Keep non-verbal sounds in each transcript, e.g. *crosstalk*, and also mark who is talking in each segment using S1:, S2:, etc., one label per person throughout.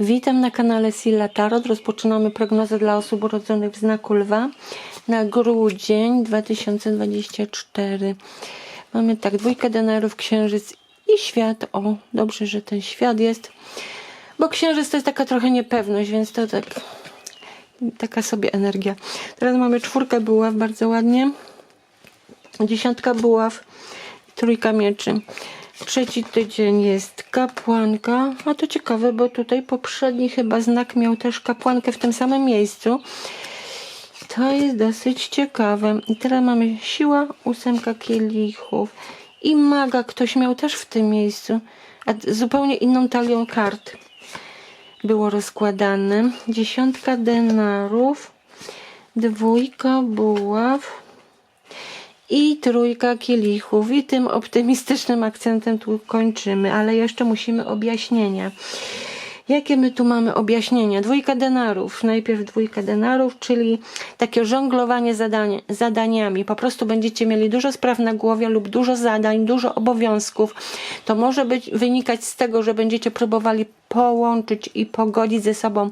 S1: Witam na kanale Silla Tarot. Rozpoczynamy prognozę dla osób urodzonych w znaku lwa na grudzień 2024. Mamy tak, dwójkę denarów, księżyc i świat. O, dobrze, że ten świat jest. Bo księżyc to jest taka trochę niepewność, więc to tak taka sobie energia. Teraz mamy czwórkę buław, bardzo ładnie. Dziesiątka buław, trójka mieczy. Trzeci tydzień jest kapłanka. A to ciekawe, bo tutaj poprzedni chyba znak miał też kapłankę w tym samym miejscu. To jest dosyć ciekawe. I teraz mamy siła, ósemka kielichów. I maga ktoś miał też w tym miejscu. A zupełnie inną talią kart było rozkładane. Dziesiątka denarów. Dwójka buław i trójka kielichów. I tym optymistycznym akcentem tu kończymy, ale jeszcze musimy objaśnienia. Jakie my tu mamy objaśnienia? Dwójka denarów. Najpierw dwójka denarów, czyli takie żonglowanie zadanie, zadaniami. Po prostu będziecie mieli dużo spraw na głowie lub dużo zadań, dużo obowiązków. To może być wynikać z tego, że będziecie próbowali połączyć i pogodzić ze sobą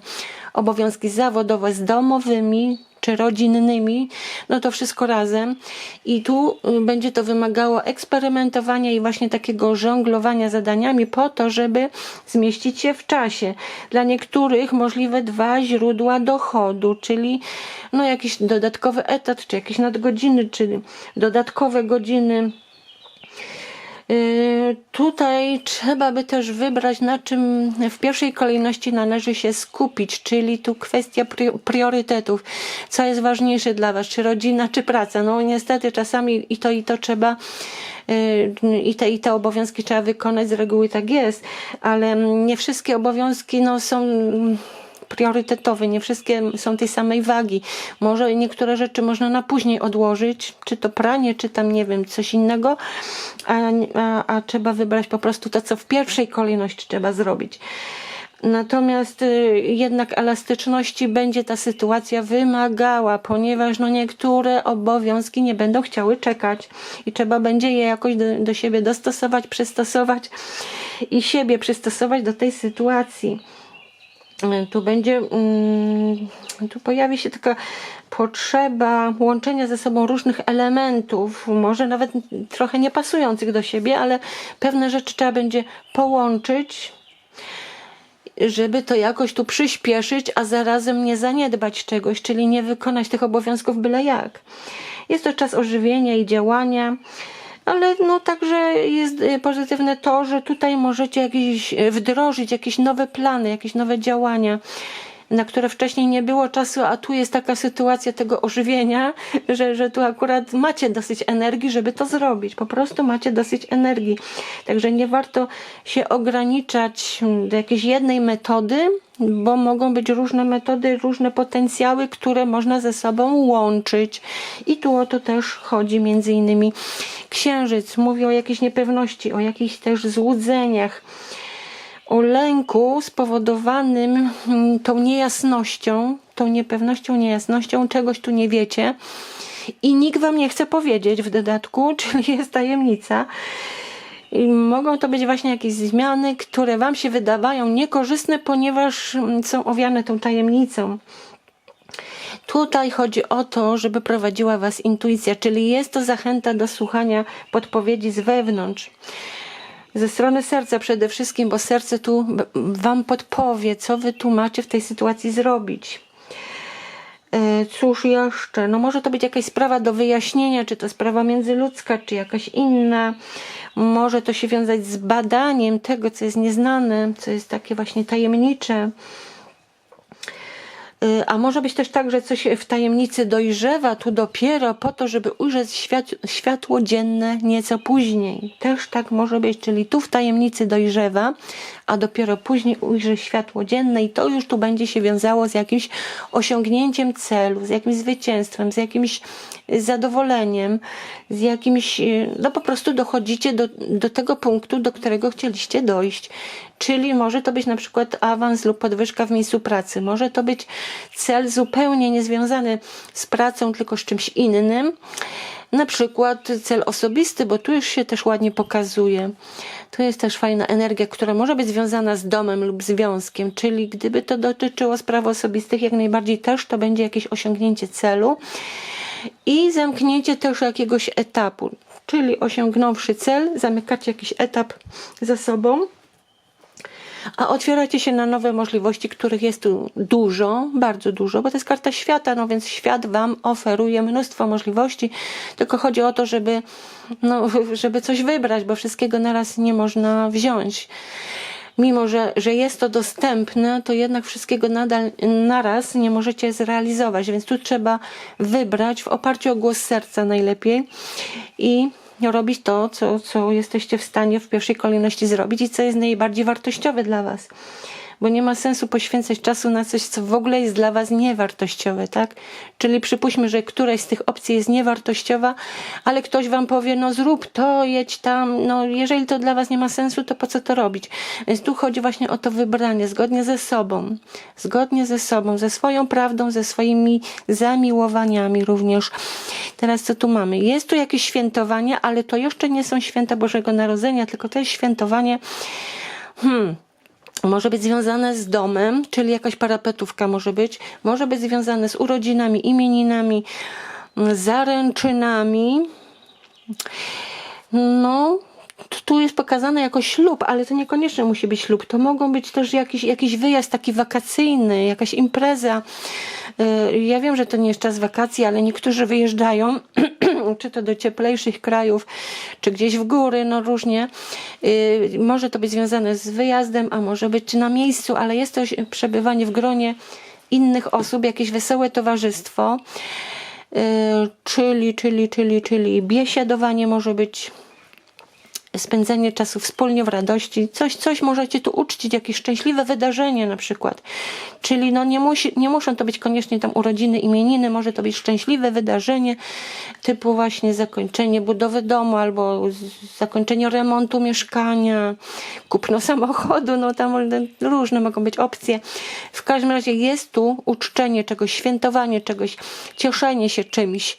S1: obowiązki zawodowe z domowymi, czy rodzinnymi, no to wszystko razem. I tu y, będzie to wymagało eksperymentowania i właśnie takiego żonglowania zadaniami po to, żeby zmieścić się w czasie. Dla niektórych możliwe dwa źródła dochodu, czyli no jakiś dodatkowy etat, czy jakieś nadgodziny, czy dodatkowe godziny. Yy, Tutaj trzeba by też wybrać, na czym w pierwszej kolejności należy się skupić, czyli tu kwestia pri- priorytetów. Co jest ważniejsze dla Was, czy rodzina, czy praca? No niestety czasami i to, i to trzeba, yy, i te, i te obowiązki trzeba wykonać, z reguły tak jest, ale nie wszystkie obowiązki no, są priorytetowe, nie wszystkie są tej samej wagi. Może niektóre rzeczy można na później odłożyć, czy to pranie, czy tam nie wiem, coś innego, a, a, a trzeba wybrać po prostu to, co w pierwszej kolejności trzeba zrobić. Natomiast y, jednak elastyczności będzie ta sytuacja wymagała, ponieważ no niektóre obowiązki nie będą chciały czekać i trzeba będzie je jakoś do, do siebie dostosować, przystosować i siebie przystosować do tej sytuacji tu będzie, mm, tu pojawi się taka potrzeba łączenia ze sobą różnych elementów, może nawet trochę nie pasujących do siebie, ale pewne rzeczy trzeba będzie połączyć, żeby to jakoś tu przyspieszyć, a zarazem nie zaniedbać czegoś, czyli nie wykonać tych obowiązków byle jak. Jest to czas ożywienia i działania. Ale no także jest y, pozytywne to, że tutaj możecie jakieś y, wdrożyć jakieś nowe plany, jakieś nowe działania, na które wcześniej nie było czasu, a tu jest taka sytuacja tego ożywienia, że, że tu akurat macie dosyć energii, żeby to zrobić. Po prostu macie dosyć energii. Także nie warto się ograniczać mm, do jakiejś jednej metody, bo mogą być różne metody, różne potencjały, które można ze sobą łączyć. I tu o to też chodzi między innymi księżyc. Mówi o jakiejś niepewności, o jakichś też złudzeniach o lęku spowodowanym mm, tą niejasnością, tą niepewnością, niejasnością, czegoś tu nie wiecie i nikt wam nie chce powiedzieć w dodatku, *laughs* czyli jest tajemnica. I mogą to być właśnie jakieś zmiany, które wam się wydawają niekorzystne, ponieważ mm, są owiane tą tajemnicą. Tutaj chodzi o to, żeby prowadziła Was intuicja, czyli jest to zachęta do słuchania podpowiedzi z wewnątrz. Ze strony serca przede wszystkim, bo serce tu Wam podpowie, co Wy tu macie w tej sytuacji zrobić. E, Cóż jeszcze? No może to być jakaś sprawa do wyjaśnienia, czy to sprawa międzyludzka, czy jakaś inna. Może to się wiązać z badaniem tego, co jest nieznane, co jest takie właśnie tajemnicze. Y, A może być też tak, że coś w tajemnicy dojrzewa tu dopiero po to, żeby ujrzeć świat, światło dzienne nieco później. Też tak może być, czyli tu w tajemnicy dojrzewa, a dopiero później ujrzy światło dzienne i to już tu będzie się wiązało z jakimś osiągnięciem celu, z jakimś zwycięstwem, z jakimś zadowoleniem, z jakimś, y, no po prostu dochodzicie do, do tego punktu, do którego chcieliście dojść. Czyli może to być na przykład awans lub podwyżka w miejscu pracy, może to być cel zupełnie niezwiązany z pracą, tylko z czymś innym. Na przykład cel osobisty, bo tu już się też ładnie pokazuje. Tu jest też fajna energia, która może być związana z domem lub związkiem, czyli gdyby to dotyczyło spraw osobistych, jak najbardziej też to będzie jakieś osiągnięcie celu i zamknięcie też jakiegoś etapu, czyli osiągnąwszy cel, zamykacie jakiś etap za sobą a otwieracie się na nowe możliwości, których jest tu dużo, bardzo dużo, bo to jest karta świata, no więc świat Wam oferuje mnóstwo możliwości, tylko chodzi o to, żeby, no, *laughs* żeby coś wybrać, bo wszystkiego naraz nie można wziąć. Mimo, że, że jest to dostępne, to jednak wszystkiego nadal naraz nie możecie zrealizować, więc tu trzeba wybrać w oparciu o głos serca najlepiej i robić to, co, co jesteście w stanie w pierwszej kolejności zrobić i co jest najbardziej wartościowe dla Was. Bo nie ma sensu poświęcać czasu na coś, co w ogóle jest dla Was niewartościowe, tak? Czyli przypuśćmy, że któraś z tych opcji jest niewartościowa, ale ktoś Wam powie, no zrób to, jedź tam, no jeżeli to dla Was nie ma sensu, to po co to robić? Więc tu chodzi właśnie o to wybranie, zgodnie ze sobą, zgodnie ze sobą, ze swoją prawdą, ze swoimi zamiłowaniami również. Teraz co tu mamy? Jest tu jakieś świętowanie, ale to jeszcze nie są święta Bożego Narodzenia, tylko to jest świętowanie, hmm, może być związane z domem, czyli jakaś parapetówka może być, może być związane z urodzinami, imieninami, zaręczynami. No, tu jest pokazane jako ślub, ale to niekoniecznie musi być ślub. To mogą być też jakiś, jakiś wyjazd taki wakacyjny, jakaś impreza. Y, ja wiem, że to nie jest czas wakacji, ale niektórzy wyjeżdżają, *clears throat* czy to do cieplejszych krajów, czy gdzieś w góry, no różnie. Y, może to być związane z wyjazdem, a może być na miejscu, ale jest to przebywanie w gronie innych osób, jakieś wesołe towarzystwo. Y, czyli, czyli, czyli, czyli biesiadowanie może być spędzenie czasu wspólnie w radości, coś, coś możecie tu uczcić, jakieś szczęśliwe wydarzenie na przykład. Czyli no nie, musi, nie muszą to być koniecznie tam urodziny, imieniny, może to być szczęśliwe wydarzenie typu właśnie zakończenie budowy domu albo zakończenie remontu mieszkania, kupno samochodu, no tam różne mogą być opcje. W każdym razie jest tu uczczenie czegoś, świętowanie czegoś, cieszenie się czymś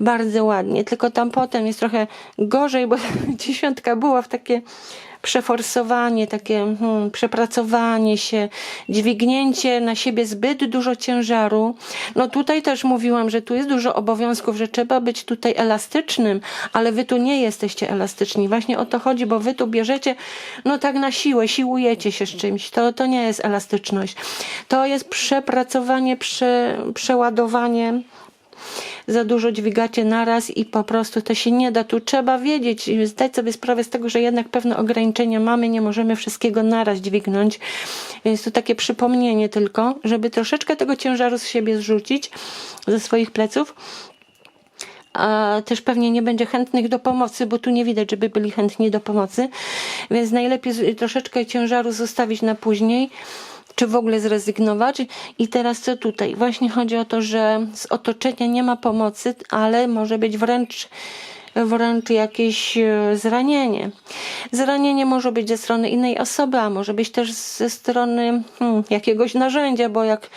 S1: bardzo ładnie, tylko tam potem jest trochę gorzej, bo *laughs* dziesiątka była w takie przeforsowanie, takie hmm, przepracowanie się, dźwignięcie na siebie zbyt dużo ciężaru. No tutaj też mówiłam, że tu jest dużo obowiązków, że trzeba być tutaj elastycznym, ale wy tu nie jesteście elastyczni. Właśnie o to chodzi, bo wy tu bierzecie, no tak na siłę, siłujecie się z czymś. To, to nie jest elastyczność. To jest przepracowanie, prze, przeładowanie za dużo dźwigacie naraz i po prostu to się nie da. Tu trzeba wiedzieć, zdać sobie sprawę z tego, że jednak pewne ograniczenia mamy, nie możemy wszystkiego naraz dźwignąć. Więc to takie przypomnienie tylko, żeby troszeczkę tego ciężaru z siebie zrzucić, ze swoich pleców a też pewnie nie będzie chętnych do pomocy, bo tu nie widać, żeby byli chętni do pomocy, więc najlepiej troszeczkę ciężaru zostawić na później czy w ogóle zrezygnować. I teraz co tutaj? Właśnie chodzi o to, że z otoczenia nie ma pomocy, ale może być wręcz wręcz jakieś e, zranienie. Zranienie może być ze strony innej osoby, a może być też ze strony hmm, jakiegoś narzędzia, bo jak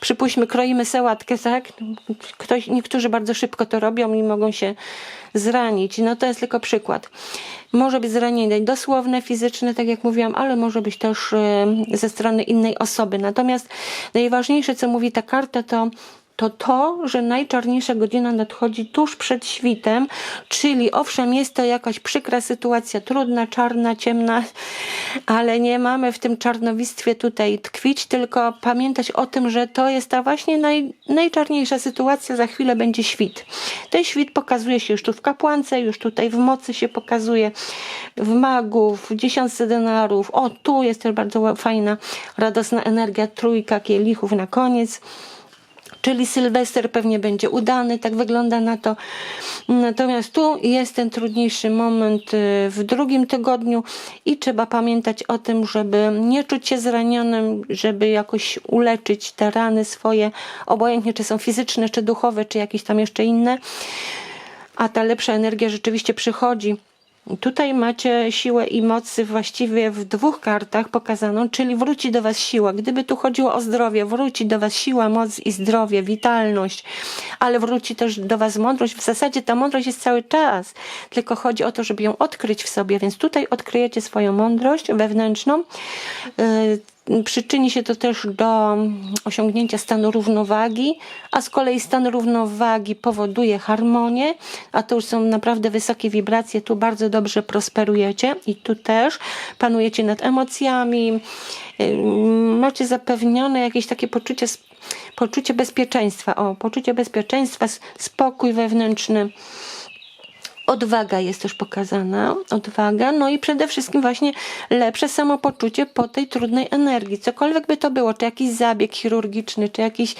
S1: przypuśćmy, kroimy sałatkę, tak? Ktoś, niektórzy bardzo szybko to robią i mogą się zranić. No to jest tylko przykład. Może być zranienie dosłowne, fizyczne, tak jak mówiłam, ale może być też ze strony innej osoby. Natomiast najważniejsze, co mówi ta karta, to to to, że najczarniejsza godzina nadchodzi tuż przed świtem, czyli owszem, jest to jakaś przykra sytuacja, trudna, czarna, ciemna, ale nie mamy w tym czarnowictwie tutaj tkwić, tylko pamiętać o tym, że to jest ta właśnie naj, najczarniejsza sytuacja, za chwilę będzie świt. Ten świt pokazuje się już tu w kapłance, już tutaj w mocy się pokazuje, w magów, w dziesiątce denarów. O, tu jest też bardzo fajna, radosna energia, trójka kielichów na koniec czyli Sylwester pewnie będzie udany, tak wygląda na to. Natomiast tu jest ten trudniejszy moment y, w drugim tygodniu i trzeba pamiętać o tym, żeby nie czuć się zranionym, żeby jakoś uleczyć te rany swoje, obojętnie czy są fizyczne, czy duchowe, czy jakieś tam jeszcze inne. A ta lepsza energia rzeczywiście przychodzi Tutaj macie siłę i moc właściwie w dwóch kartach pokazaną, czyli wróci do Was siła. Gdyby tu chodziło o zdrowie, wróci do Was siła, moc i zdrowie, witalność, ale wróci też do Was mądrość. W zasadzie ta mądrość jest cały czas, tylko chodzi o to, żeby ją odkryć w sobie, więc tutaj odkryjecie swoją mądrość wewnętrzną. Przyczyni się to też do osiągnięcia stanu równowagi, a z kolei stan równowagi powoduje harmonię, a to już są naprawdę wysokie wibracje, tu bardzo dobrze prosperujecie i tu też panujecie nad emocjami, macie zapewnione jakieś takie poczucie, poczucie bezpieczeństwa, o, poczucie bezpieczeństwa, spokój wewnętrzny. Odwaga jest też pokazana, odwaga, no i przede wszystkim właśnie lepsze samopoczucie po tej trudnej energii. Cokolwiek by to było, czy jakiś zabieg chirurgiczny, czy jakiś,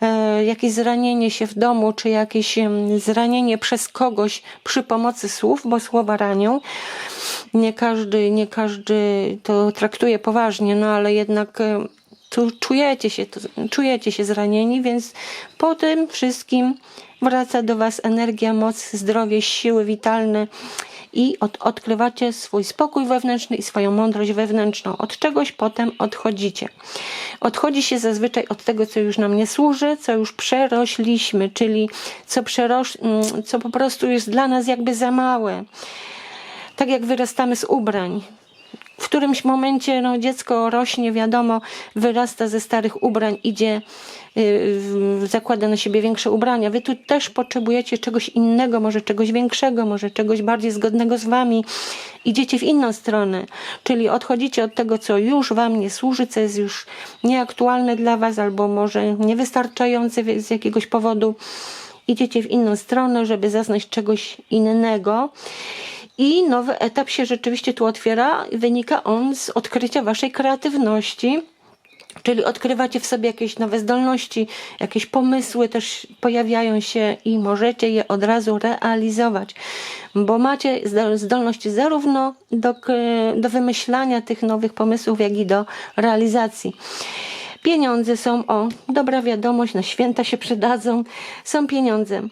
S1: e, jakieś zranienie się w domu, czy jakieś zranienie przez kogoś przy pomocy słów, bo słowa ranią. Nie każdy, nie każdy to traktuje poważnie, no ale jednak e, tu czujecie się, tu, czujecie się zranieni, więc po tym wszystkim wraca do Was energia, moc, zdrowie, siły witalne i od, odkrywacie swój spokój wewnętrzny i swoją mądrość wewnętrzną. Od czegoś potem odchodzicie. Odchodzi się zazwyczaj od tego, co już nam nie służy, co już przerośliśmy, czyli co, mm, co po prostu jest dla nas jakby za małe. Tak jak wyrastamy z ubrań w którymś momencie no, dziecko rośnie, wiadomo, wyrasta ze starych ubrań, idzie, yy, zakłada na siebie większe ubrania. Wy tu też potrzebujecie czegoś innego, może czegoś większego, może czegoś bardziej zgodnego z wami. Idziecie w inną stronę, czyli odchodzicie od tego, co już wam nie służy, co jest już nieaktualne dla was, albo może niewystarczające z jakiegoś powodu. Idziecie w inną stronę, żeby zaznać czegoś innego. I nowy etap się rzeczywiście tu otwiera. Wynika on z odkrycia waszej kreatywności. Czyli odkrywacie w sobie jakieś nowe zdolności, jakieś pomysły też pojawiają się i możecie je od razu realizować, bo macie zdolności zarówno do, do wymyślania tych nowych pomysłów, jak i do realizacji. Pieniądze są, o, dobra wiadomość, na święta się przydadzą, są pieniądze.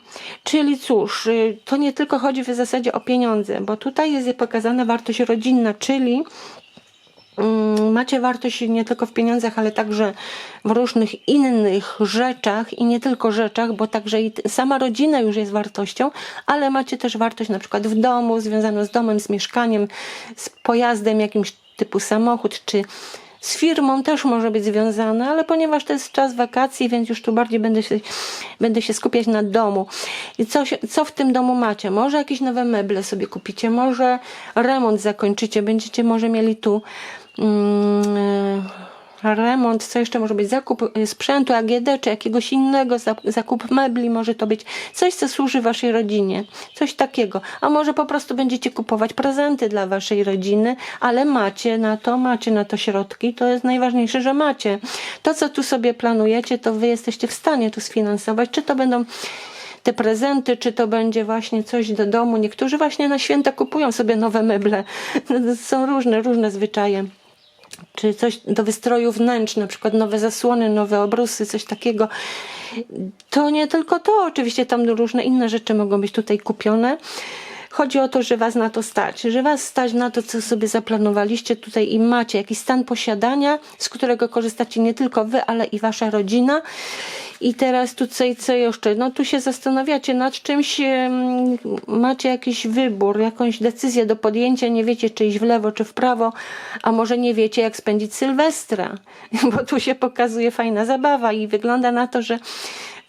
S1: Czyli cóż, y, to nie tylko chodzi w zasadzie o pieniądze, bo tutaj jest pokazana wartość rodzinna, czyli mm, macie wartość nie tylko w pieniądzach, ale także w różnych innych rzeczach i nie tylko rzeczach, bo także i sama rodzina już jest wartością, ale macie też wartość na przykład w domu, związaną z domem, z mieszkaniem, z pojazdem jakimś typu samochód czy z firmą też może być związane, ale ponieważ to jest czas wakacji, więc już tu bardziej będę się, będę się skupiać na domu. I co, co w tym domu macie? Może jakieś nowe meble sobie kupicie, może remont zakończycie, będziecie może mieli tu. Mm, remont, co jeszcze może być, zakup y, sprzętu AGD, czy jakiegoś innego, zakup mebli, może to być coś, co służy waszej rodzinie, coś takiego. A może po prostu będziecie kupować prezenty dla waszej rodziny, ale macie na to, macie na to środki, to jest najważniejsze, że macie. To, co tu sobie planujecie, to wy jesteście w stanie tu sfinansować, czy to będą te prezenty, czy to będzie właśnie coś do domu. Niektórzy właśnie na święta kupują sobie nowe meble. *laughs* Są różne, różne zwyczaje czy coś do wystroju wnętrz, na przykład nowe zasłony, nowe obrusy, coś takiego. To nie tylko to, oczywiście tam różne inne rzeczy mogą być tutaj kupione. Chodzi o to, że was na to stać, że was stać na to, co sobie zaplanowaliście tutaj i macie jakiś stan posiadania, z którego korzystacie nie tylko wy, ale i wasza rodzina. I teraz tu co, co jeszcze? No tu się zastanawiacie nad czymś, macie jakiś wybór, jakąś decyzję do podjęcia, nie wiecie czy iść w lewo, czy w prawo, a może nie wiecie jak spędzić Sylwestra, *laughs* bo tu się pokazuje fajna zabawa i wygląda na to, że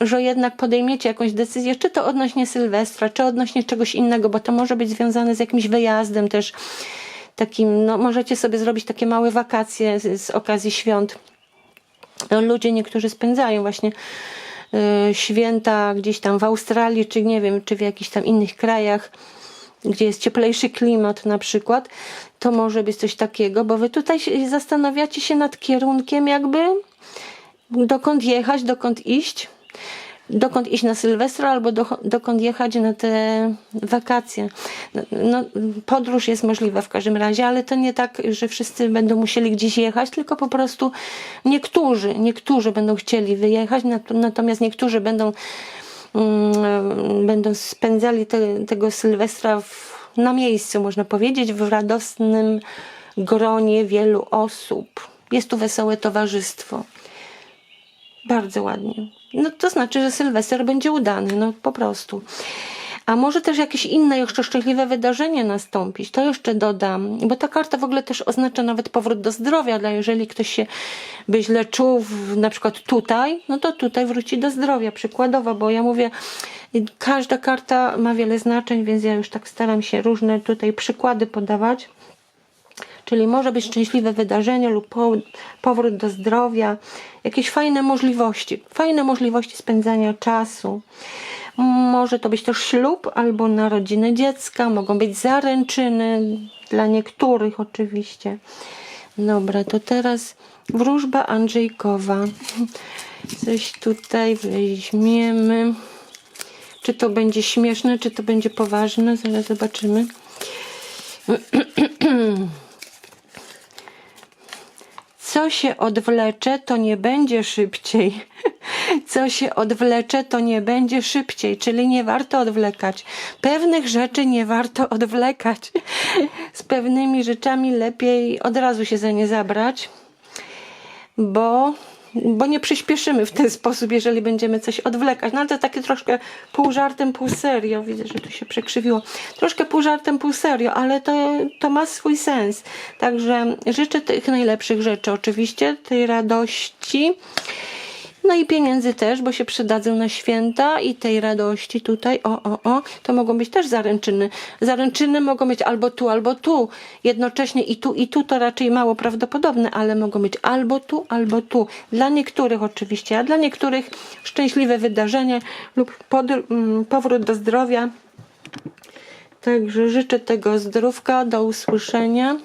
S1: że jednak podejmiecie jakąś decyzję, czy to odnośnie Sylwestra, czy odnośnie czegoś innego, bo to może być związane z jakimś wyjazdem też takim, no możecie sobie zrobić takie małe wakacje z, z okazji świąt. Ludzie niektórzy spędzają właśnie y, święta gdzieś tam w Australii, czy nie wiem, czy w jakichś tam innych krajach, gdzie jest cieplejszy klimat na przykład, to może być coś takiego, bo wy tutaj zastanawiacie się nad kierunkiem jakby, dokąd jechać, dokąd iść dokąd iść na Sylwestra albo do, dokąd jechać na te wakacje. No, no, podróż jest możliwa w każdym razie, ale to nie tak, że wszyscy będą musieli gdzieś jechać, tylko po prostu niektórzy, niektórzy będą chcieli wyjechać, natomiast niektórzy będą, mm, będą spędzali te, tego Sylwestra w na miejscu, można powiedzieć, w radosnym gronie wielu osób. Jest tu wesołe towarzystwo. Bardzo ładnie. No to znaczy, że Sylwester będzie udany, no po prostu. A może też jakieś inne jeszcze szczęśliwe wydarzenie nastąpić, to jeszcze dodam, bo ta karta w ogóle też oznacza nawet powrót do zdrowia, dla jeżeli ktoś się by źle czuł, na przykład tutaj, no to tutaj wróci do zdrowia, przykładowo, bo ja mówię, każda karta ma wiele znaczeń, więc ja już tak staram się różne tutaj przykłady podawać. Czyli może być szczęśliwe wydarzenie lub po, powrót do zdrowia, jakieś fajne możliwości, fajne możliwości spędzania czasu. Może to być też ślub albo narodziny dziecka, mogą być zaręczyny, dla niektórych oczywiście. Dobra, to teraz wróżba Andrzejkowa. Coś tutaj weźmiemy. Czy to będzie śmieszne, czy to będzie poważne? Zaraz zobaczymy. *clears throat* Co się odwlecze, to nie będzie szybciej. *laughs* Co się odwlecze, to nie będzie szybciej, czyli nie warto odwlekać. Pewnych rzeczy nie warto *laughs* odwlekać. Z pewnymi rzeczami lepiej od razu się za nie zabrać, bo, bo nie przyspieszymy w ten sposób, jeżeli będziemy coś odwlekać. No ale to takie troszkę pół żartem, pół serio. Widzę, że tu się przekrzywiło. Troszkę pół żartem, pół serio, ale to, to ma swój sens. Także życzę tych najlepszych rzeczy oczywiście, tej radości. No i pieniędzy też, bo się przydadzą na święta i tej radości tutaj, o, o, o, to mogą być też zaręczyny. Zaręczyny mogą być albo tu, albo tu. Jednocześnie i tu, i tu to raczej mało prawdopodobne, ale mogą być albo tu, albo tu. Dla niektórych oczywiście, a dla niektórych szczęśliwe wydarzenie lub mm, powrót do zdrowia. Także życzę tego zdrówka, do usłyszenia.